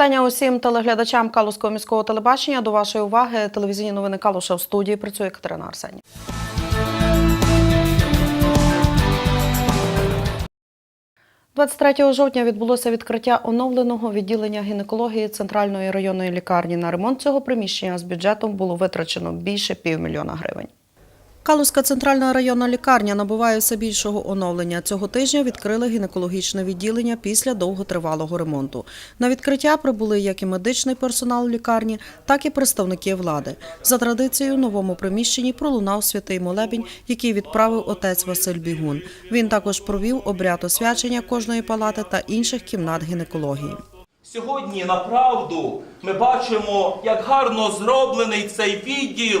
Вітання усім телеглядачам Калузького міського телебачення. До вашої уваги телевізійні новини Калуша в студії працює Катерина Арсенів. – 23 жовтня відбулося відкриття оновленого відділення гінекології центральної районної лікарні. На ремонт цього приміщення з бюджетом було витрачено більше півмільйона гривень. Калузька центральна районна лікарня набуває все більшого оновлення. Цього тижня відкрили гінекологічне відділення після довготривалого ремонту. На відкриття прибули як і медичний персонал лікарні, так і представники влади. За традицією, новому приміщенні пролунав святий молебінь, який відправив отець Василь Бігун. Він також провів обряд освячення кожної палати та інших кімнат гінекології. Сьогодні направду ми бачимо, як гарно зроблений цей відділ,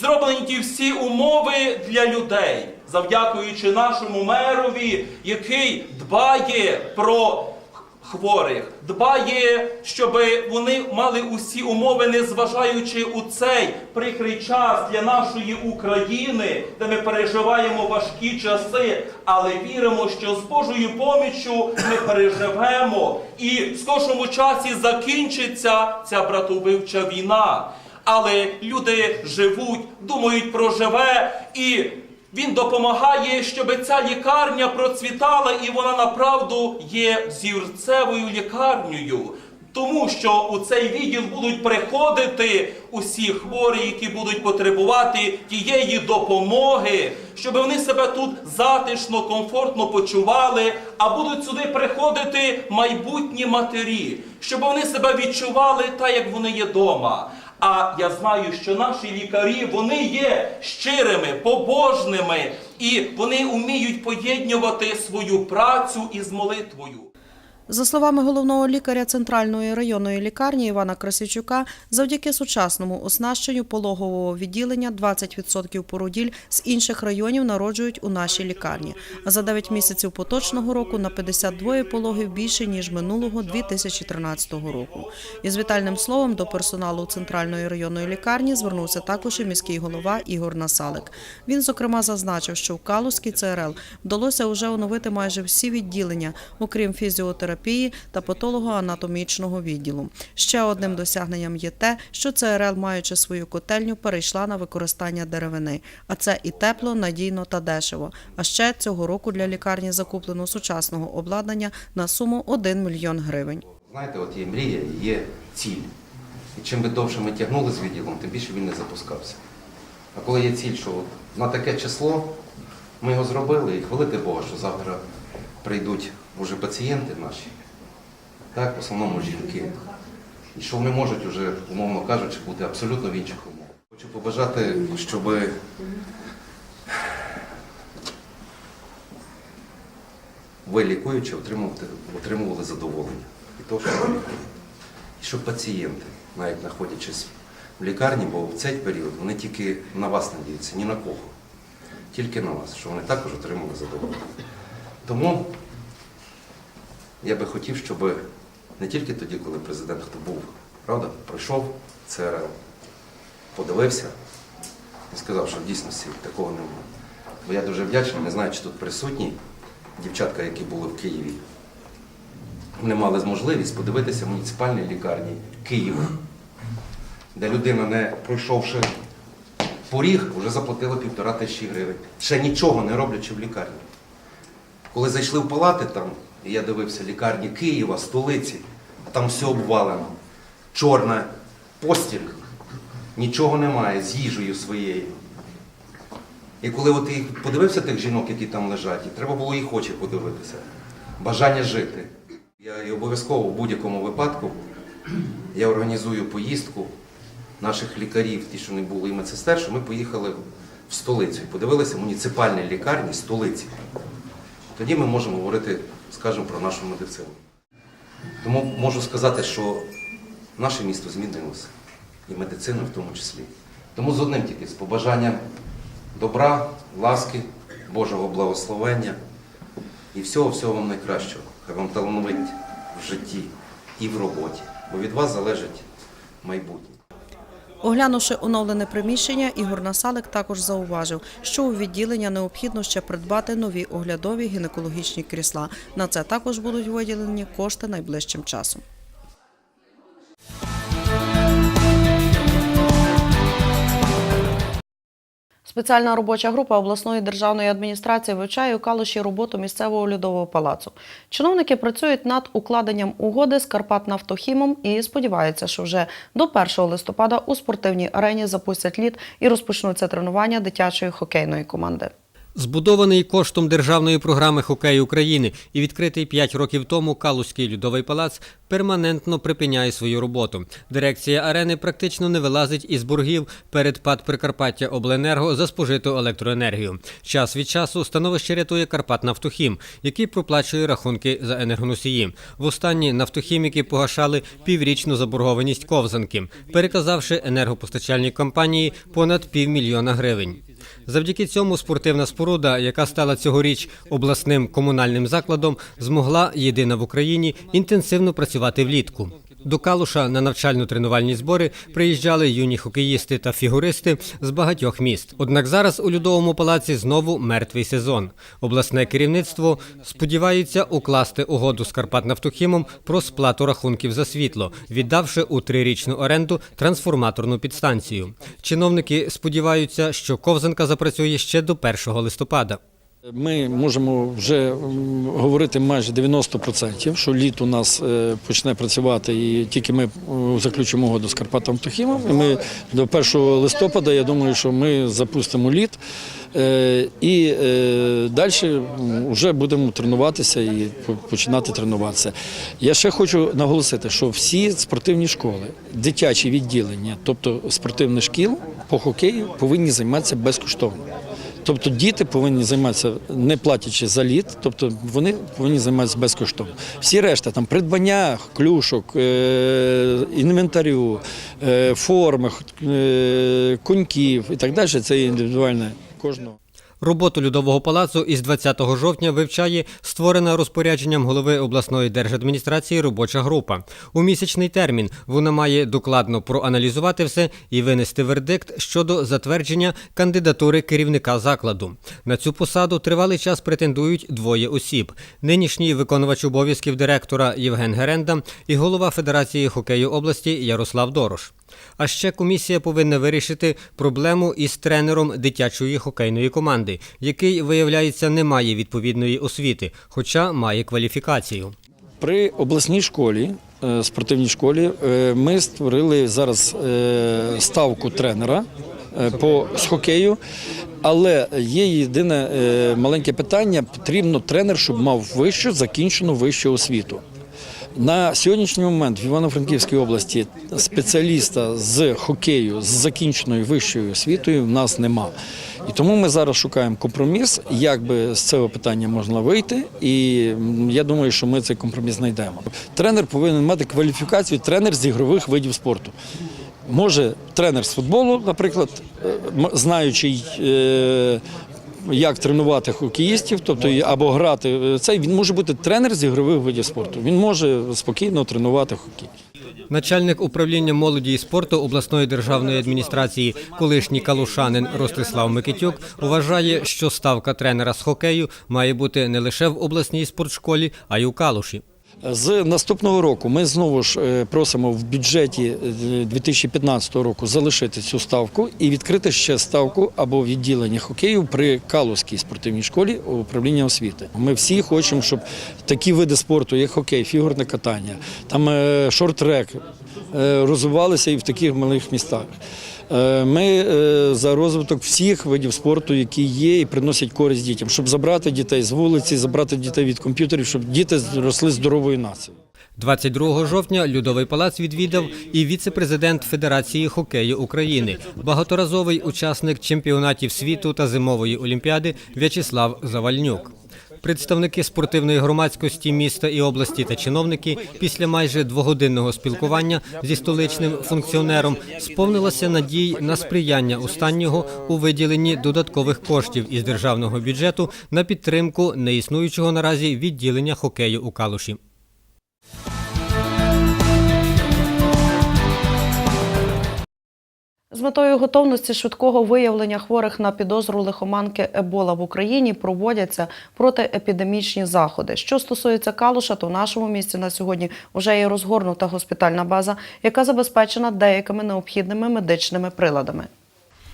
зроблені ті всі умови для людей, завдякуючи нашому мерові, який дбає про хворих, дбає, щоб вони мали усі умови, незважаючи у цей прикрий час для нашої України, де ми переживаємо важкі часи, але віримо, що з Божою поміччю ми переживемо, і в скоршому часі закінчиться ця братовбивча війна. Але люди живуть, думають про живе і. Він допомагає, щоб ця лікарня процвітала, і вона направду є зірцевою лікарнею. Тому що у цей відділ будуть приходити усі хворі, які будуть потребувати тієї допомоги, щоб вони себе тут затишно, комфортно почували, а будуть сюди приходити майбутні матері, щоб вони себе відчували так, як вони є вдома. А я знаю, що наші лікарі вони є щирими, побожними, і вони вміють поєднувати свою працю із молитвою. За словами головного лікаря центральної районної лікарні Івана Красичука, завдяки сучасному оснащенню пологового відділення 20% породіль з інших районів народжують у нашій лікарні. А за 9 місяців поточного року на 52 пологів більше ніж минулого 2013 року. Із вітальним словом до персоналу центральної районної лікарні звернувся також і міський голова Ігор Насалик. Він зокрема зазначив, що в Калузькій ЦРЛ вдалося вже оновити майже всі відділення, окрім фізіотерапії та патологоанатомічного відділу. Ще одним досягненням є те, що ЦРЛ, маючи свою котельню, перейшла на використання деревини. А це і тепло, надійно та дешево. А ще цього року для лікарні закуплено сучасного обладнання на суму 1 мільйон гривень. Знаєте, от є мрія, є ціль. І чим би довше ми тягнули з відділом, тим більше він не запускався. А коли є ціль, що на таке число ми його зробили, і хвалити Бога, що завтра прийдуть уже пацієнти наші, так, в основному жінки. І що вони можуть уже, умовно кажучи, бути абсолютно в інших умовах. Хочу побажати, щоб ви лікуючи отримували задоволення від того, що ви. І щоб пацієнти, навіть знаходячись в лікарні, бо в цей період вони тільки на вас надіються, ні на кого. Тільки на вас, щоб вони також отримали задоволення. Тому я би хотів, щоб не тільки тоді, коли президент хто був, правда, пройшов ЦРЛ, подивився і сказав, що в дійсності такого немає. Бо я дуже вдячний, не знаю, чи тут присутні дівчатка, які були в Києві. Вони мали можливість подивитися в муніципальній лікарні Києва, де людина, не пройшовши поріг, вже заплатила півтора тисячі гривень. Ще нічого не роблячи в лікарні. Коли зайшли в палати там, і я дивився лікарні Києва, столиці, а там все обвалено. Чорна постіль, нічого немає з їжею своєю. І коли от ти подивився тих жінок, які там лежать, і треба було їх очі подивитися, бажання жити. Я і обов'язково в будь-якому випадку я організую поїздку наших лікарів, ті, що не були і медсестер, що ми поїхали в столицю і подивилися муніципальні лікарні столиці. Тоді ми можемо говорити, скажімо, про нашу медицину. Тому можу сказати, що наше місто змінилося, і медицина в тому числі. Тому з одним тільки з побажанням добра, ласки, Божого благословення і всього, всього вам найкращого. Хай вам талановить в житті і в роботі, бо від вас залежить майбутнє. Оглянувши оновлене приміщення, Ігор Насалик також зауважив, що у відділення необхідно ще придбати нові оглядові гінекологічні крісла. На це також будуть виділені кошти найближчим часом. Спеціальна робоча група обласної державної адміністрації вивчає у Калуші роботу місцевого льодового палацу. Чиновники працюють над укладенням угоди з Карпатнафтохімом і сподіваються, що вже до 1 листопада у спортивній арені запустять лід і розпочнуться тренування дитячої хокейної команди. Збудований коштом державної програми «Хокей України» і відкритий 5 років тому Калузький льодовий палац перманентно припиняє свою роботу. Дирекція арени практично не вилазить із боргів перед ПАД Прикарпаття Обленерго за спожиту електроенергію. Час від часу становище рятує Карпатнафтохім, який проплачує рахунки за енергоносії. Востаннє нафтохіміки погашали піврічну заборгованість ковзанки, переказавши енергопостачальній компанії понад півмільйона гривень. Завдяки цьому спортивна споруда, яка стала цьогоріч обласним комунальним закладом, змогла єдина в Україні інтенсивно працювати влітку. До Калуша на навчально-тренувальні збори приїжджали юні хокеїсти та фігуристи з багатьох міст. Однак зараз у льодовому палаці знову мертвий сезон. Обласне керівництво сподівається укласти угоду з Карпатнафтохімом про сплату рахунків за світло, віддавши у трирічну оренду трансформаторну підстанцію. Чиновники сподіваються, що ковзанка запрацює ще до 1 листопада. Ми можемо вже говорити майже 90%, що літ у нас е, почне працювати, і тільки ми е, заключимо угоду з Карпатом Тухімом. Ми до 1 листопада, я думаю, що ми запустимо літ. Е, І далі вже будемо тренуватися і починати тренуватися. Я ще хочу наголосити, що всі спортивні школи, дитячі відділення, тобто спортивних шкіл по хокею, повинні займатися безкоштовно. Тобто діти повинні займатися не платячи за літ, тобто вони повинні займатися безкоштовно. Всі решта там придбання клюшок, е, інвентарю, е, форми, е, коньків і так далі. Це індивідуальне кожного. Роботу льодового палацу із 20 жовтня вивчає створена розпорядженням голови обласної держадміністрації робоча група. У місячний термін вона має докладно проаналізувати все і винести вердикт щодо затвердження кандидатури керівника закладу. На цю посаду тривалий час претендують двоє осіб: нинішній виконувач обов'язків директора Євген Геренда і голова Федерації хокею області Ярослав Дорош. А ще комісія повинна вирішити проблему із тренером дитячої хокейної команди, який, виявляється, не має відповідної освіти, хоча має кваліфікацію. При обласній школі, е, спортивній школі, е, ми створили зараз е, ставку тренера по з хокею. Але є єдине маленьке питання: потрібно тренер, щоб мав вищу закінчену вищу освіту. На сьогоднішній момент в Івано-Франківській області спеціаліста з хокею з закінченою вищою освітою в нас нема. І тому ми зараз шукаємо компроміс, як би з цього питання можна вийти. І я думаю, що ми цей компроміс знайдемо. Тренер повинен мати кваліфікацію тренер з ігрових видів спорту. Може тренер з футболу, наприклад, е, м- знаючий. Як тренувати хокеїстів, тобто або грати е, цей, він може бути тренер з ігрових видів спорту. Він може спокійно тренувати хокей. Начальник управління молоді і спорту обласної державної адміністрації, колишній калушанин Ростислав Микитюк, вважає, що ставка тренера з хокею має бути не лише в обласній спортшколі, а й у Калуші. З наступного року ми знову ж е, просимо в бюджеті е, 2015 року залишити цю ставку і відкрити ще ставку або відділення хокею при Калузькій спортивній школі управління освіти. Ми всі хочемо, щоб такі види спорту, як хокей, фігурне катання, там е, шорт-трек, е, розвивалися і в таких малих містах. Е, Ми е, за розвиток всіх видів спорту, які є і приносять користь дітям, щоб забрати дітей з вулиці, забрати дітей від комп'ютерів, щоб діти росли здоровою нацією. 22 жовтня Людовий палац відвідав і віце-президент Федерації хокею України, багаторазовий учасник чемпіонатів світу та зимової олімпіади В'ячеслав Завальнюк. Представники спортивної громадськості міста і області та чиновники після майже двогодинного спілкування зі столичним функціонером сповнилася надій на сприяння останнього у виділенні додаткових коштів із державного бюджету на підтримку неіснуючого наразі відділення хокею у Калуші. З метою готовності швидкого виявлення хворих на підозру лихоманки Ебола в Україні проводяться протиепідемічні заходи. Що стосується Калуша, то в нашому місті на сьогодні вже є розгорнута госпітальна база, яка забезпечена деякими необхідними медичними приладами.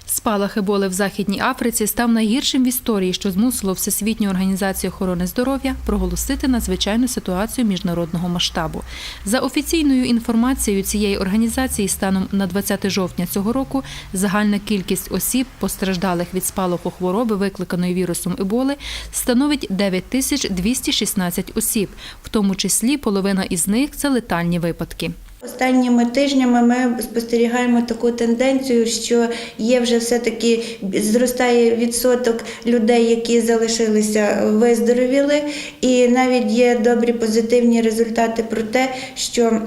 Спалах еболи в Західній Африці став найгіршим в історії, що змусило Всесвітню організацію охорони здоров'я проголосити надзвичайну ситуацію міжнародного масштабу. За офіційною інформацією цієї організації, станом на 20 жовтня цього року загальна кількість осіб, постраждалих від спалаху хвороби, викликаної вірусом еболи, становить 9216 осіб, в тому числі половина із них це летальні випадки. Останніми тижнями ми спостерігаємо таку тенденцію, що є вже все-таки зростає відсоток людей, які залишилися виздоровіли, і навіть є добрі позитивні результати про те, що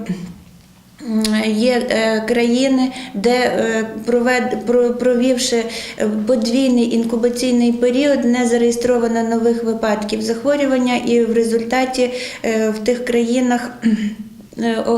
Є е, країни, де е, провед, про- провівши е, подвійний інкубаційний період, не зареєстровано нових випадків захворювання, і в результаті в тих країнах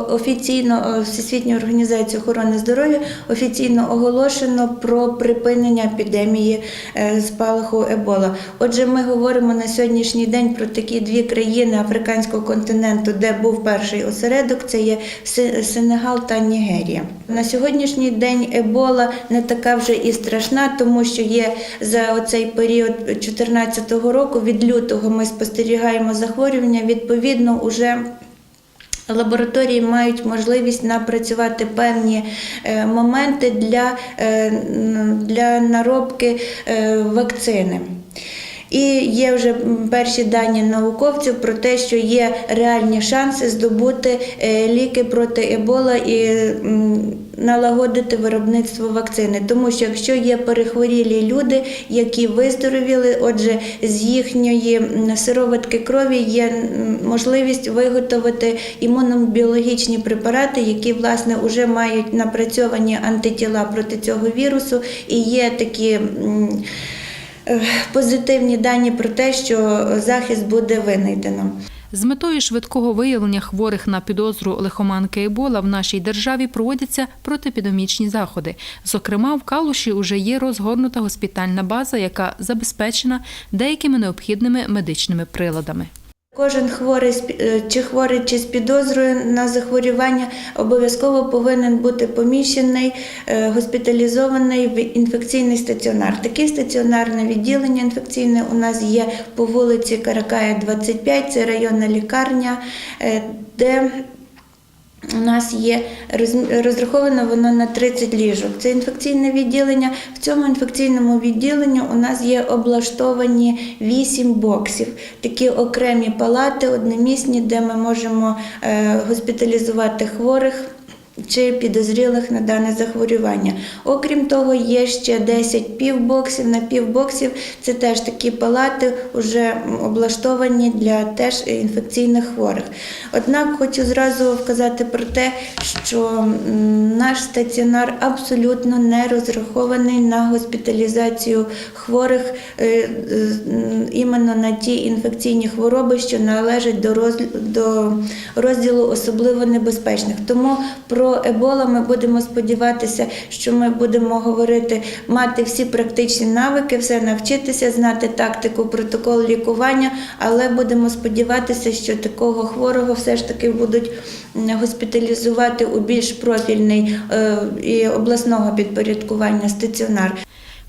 офіційно е, Всесвітньою організацією охорони здоров'я офіційно оголошено про припинення епідемії е, спалаху Ебола. Отже, ми говоримо на сьогоднішній день про такі дві країни африканського континенту, де був перший осередок. Це є Се- Сенегал та Нігерія. На сьогоднішній день Ебола не така вже і страшна, тому що є за оцей період 2014 року. Від лютого ми спостерігаємо захворювання. Відповідно, уже Лабораторії мають можливість напрацювати певні е, моменти для, е, для наробки е, вакцини. І є вже перші дані науковців про те, що є реальні шанси здобути е, ліки проти ебола і налагодити виробництво вакцини. Тому що якщо є перехворілі люди, які виздоровіли, отже, з їхньої сироватки крові є можливість виготовити імунобіологічні препарати, які власне вже мають напрацьовані антитіла проти цього вірусу, і є такі. Е, Позитивні дані про те, що захист буде винайдено. З метою швидкого виявлення хворих на підозру лихоманки Ебола в нашій державі проводяться протипідомічні заходи. Зокрема, в Калуші уже є розгорнута госпітальна база, яка забезпечена деякими необхідними медичними приладами. Кожен хворий е, чи хворий чи з підозрою на захворювання обов'язково повинен бути поміщений, е, госпіталізований в інфекційний стаціонар. Таке стаціонарне відділення інфекційне у нас є по вулиці Каракая, 25, це районна лікарня, е, де у нас є роз- розраховано воно на 30 ліжок. Це інфекційне відділення. В цьому інфекційному відділенні у нас є облаштовані 8 боксів, такі окремі палати, одномісні, де ми можемо е, госпіталізувати хворих. Чи підозрілих на дане захворювання. Окрім того, є ще 10 півбоксів. На півбоксів це теж такі палати, вже облаштовані для теж інфекційних хворих. Однак хочу зразу вказати про те, що наш стаціонар абсолютно не розрахований на госпіталізацію хворих е, іменно на ті інфекційні хвороби, що належать до розділу особливо небезпечних. Тому про ебола ми будемо сподіватися, що ми будемо говорити, мати всі практичні навики, все навчитися, знати тактику, протокол лікування, але будемо сподіватися, що такого хворого все ж таки будуть госпіталізувати у більш профільний е, і обласного підпорядкування стаціонар.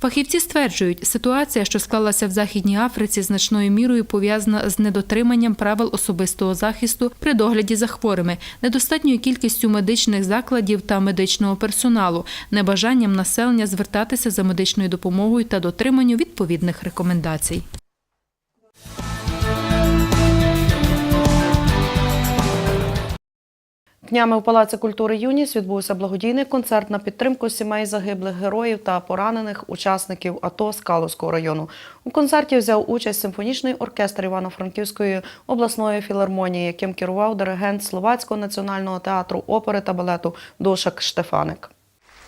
Фахівці стверджують, ситуація, що склалася в Західній Африці, значною мірою пов'язана з недотриманням правил особистого захисту при догляді за хворими, недостатньою кількістю медичних закладів та медичного персоналу, небажанням населення звертатися за медичною допомогою та дотриманню відповідних рекомендацій. Днями у Палаці культури Юніс відбувся благодійний концерт на підтримку сімей загиблих героїв та поранених учасників АТО Скаловського району. У концерті взяв участь симфонічний оркестр Івано-Франківської обласної філармонії, яким керував диригент Словацького національного театру опери та балету Дошак Штефаник.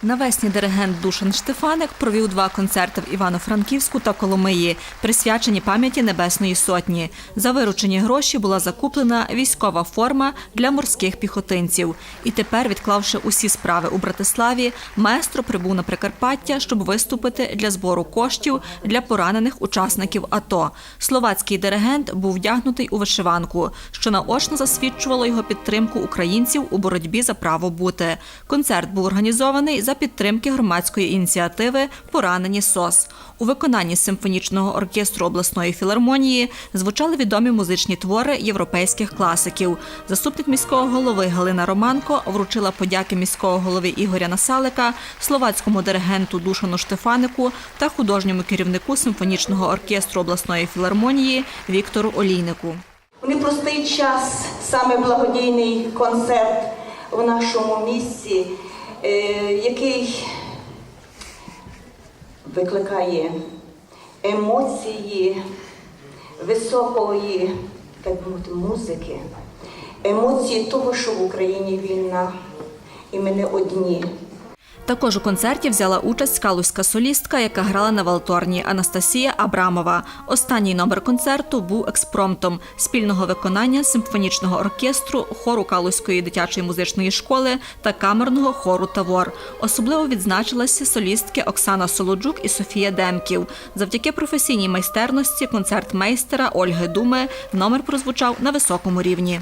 Навесні диригент Душан Штефаник провів два концерти в Івано-Франківську та Коломиї, присвячені пам'яті Небесної Сотні. За виручені гроші була закуплена військова форма для морських піхотинців. І тепер, відклавши усі справи у Братиславі, маестро прибув на Прикарпаття, щоб виступити для збору коштів для поранених учасників АТО. Словацький диригент був вдягнутий у вишиванку, що наочно засвідчувало його підтримку українців у боротьбі за право бути. Концерт був організований за за підтримки громадської ініціативи Поранені СОС. У виконанні симфонічного оркестру обласної філармонії звучали відомі музичні твори європейських класиків. Заступник міського голови Галина Романко вручила подяки міського голови Ігоря Насалика, словацькому диригенту Душану Штефанику та художньому керівнику симфонічного оркестру обласної філармонії Віктору Олійнику. У непростий час саме благодійний концерт в нашому місті, е, який викликає емоції високої, так мовити, музики, емоції того, що в Україні війна, і ми не одні. Також у концерті взяла участь калузька солістка, яка грала на валторні Анастасія Абрамова. Останній номер концерту був експромтом спільного виконання симфонічного оркестру, хору Калузької дитячої музичної школи та камерного хору Тавор. Особливо відзначилися солістки Оксана Солоджук і Софія Демків. Завдяки професійній майстерності концертмейстера Ольги Думи номер прозвучав на високому рівні.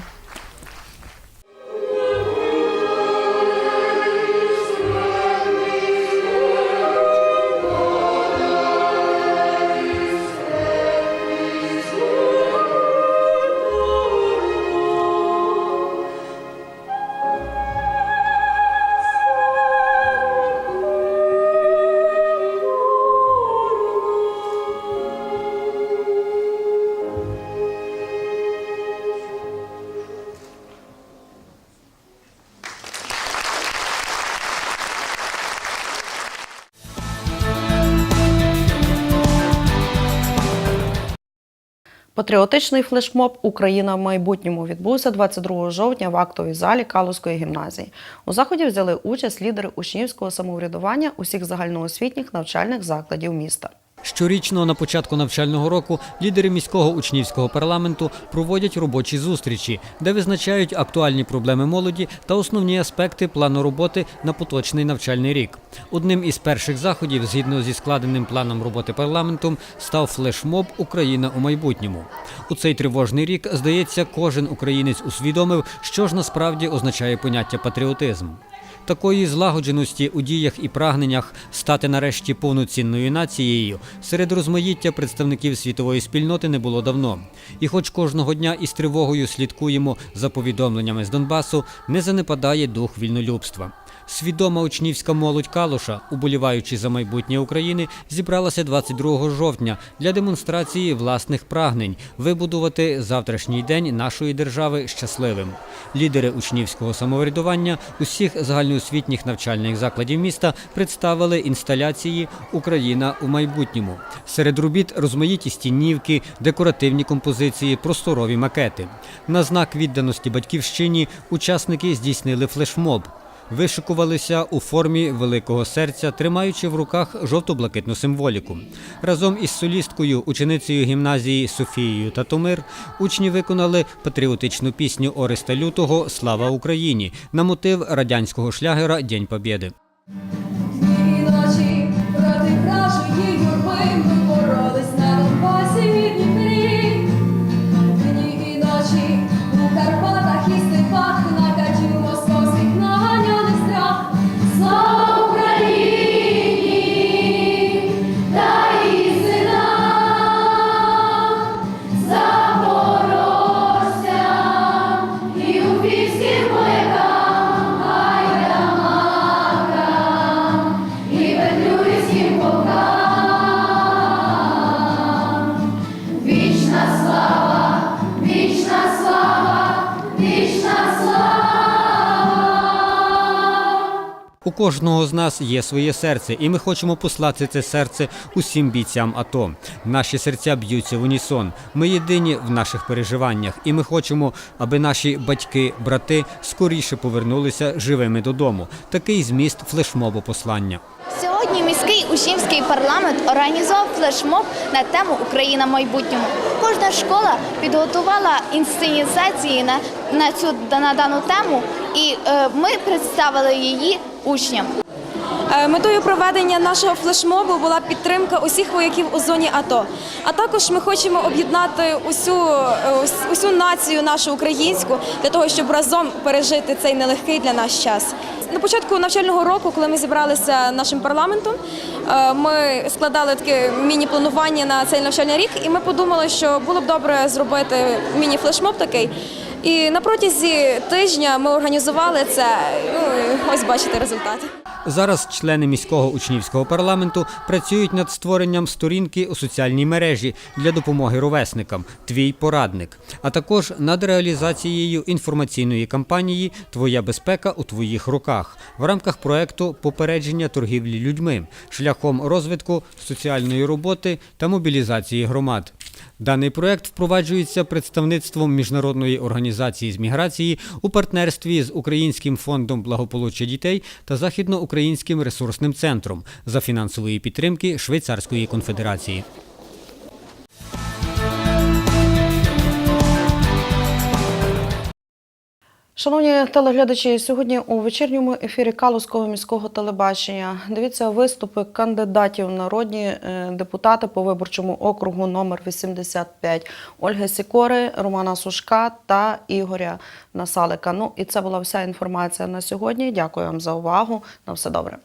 Патріотичний флешмоб Україна в майбутньому відбувся 22 жовтня в актовій залі Калузької гімназії. У заході взяли участь лідери учнівського самоврядування усіх загальноосвітніх навчальних закладів міста. Щорічно на початку навчального року лідери міського учнівського парламенту проводять робочі зустрічі, де визначають актуальні проблеми молоді та основні аспекти плану роботи на поточний навчальний рік. Одним із перших заходів, згідно зі складеним планом роботи парламентом, став флешмоб Україна у майбутньому. У цей тривожний рік, здається, кожен українець усвідомив, що ж насправді означає поняття патріотизм. Такої злагодженості у діях і прагненнях стати нарешті повноцінною нацією серед розмаїття представників світової спільноти не було давно. І хоч кожного дня із тривогою слідкуємо за повідомленнями з Донбасу, не занепадає дух вільнолюбства. Свідома учнівська молодь Калуша, уболіваючи за майбутнє України, зібралася 22 жовтня для демонстрації власних прагнень вибудувати завтрашній день нашої держави щасливим. Лідери учнівського самоврядування усіх загальноосвітніх навчальних закладів міста представили інсталяції Україна у майбутньому. Серед робіт розмаїті стінівки, декоративні композиції, просторові макети. На знак відданості батьківщині учасники здійснили флешмоб. Вишикувалися у формі великого серця, тримаючи в руках жовто-блакитну символіку. Разом із солісткою, ученицею гімназії Софією Татомир, учні виконали патріотичну пісню Ореста Лютого Слава Україні на мотив радянського шлягера День Побєди. У кожного з нас є своє серце, і ми хочемо послати це серце усім бійцям АТО. Наші серця б'ються в унісон. Ми єдині в наших переживаннях, і ми хочемо, аби наші батьки, брати скоріше повернулися живими додому. Такий зміст флешмобу послання. Сьогодні міський учнівський парламент організував флешмоб на тему Україна в майбутньому. Кожна школа підготувала інсценізації на, на цю на дану тему, і е, ми представили її учням. Е, Метою проведення нашого флешмобу була підтримка усіх вояків у зоні АТО. А також ми хочемо об'єднати усю, е, усю націю нашу українську для того, щоб разом пережити цей нелегкий для нас час. На початку навчального року, коли ми зібралися нашим парламентом, е, ми складали таке міні-планування на цей навчальний рік, і ми подумали, що було б добре зробити міні-флешмоб такий. І на протязі тижня ми організували це. Ну ось бачите результати. Зараз члени міського учнівського парламенту працюють над створенням сторінки у соціальній мережі для допомоги ровесникам. Твій порадник, а також над реалізацією інформаційної кампанії Твоя безпека у твоїх руках в рамках проекту попередження торгівлі людьми. Шляхом розвитку соціальної роботи та мобілізації громад. Даний проект впроваджується представництвом міжнародної організації з міграції у партнерстві з Українським фондом благополуччя дітей та Західноукраїнським ресурсним центром за фінансової підтримки Швейцарської конфедерації. Шановні телеглядачі, сьогодні у вечірньому ефірі Калузького міського телебачення дивіться виступи кандидатів народні е, депутати по виборчому округу номер 85 Ольги Сікори, Романа Сушка та Ігоря Насалика. Ну і це була вся інформація на сьогодні. Дякую вам за увагу. На все добре.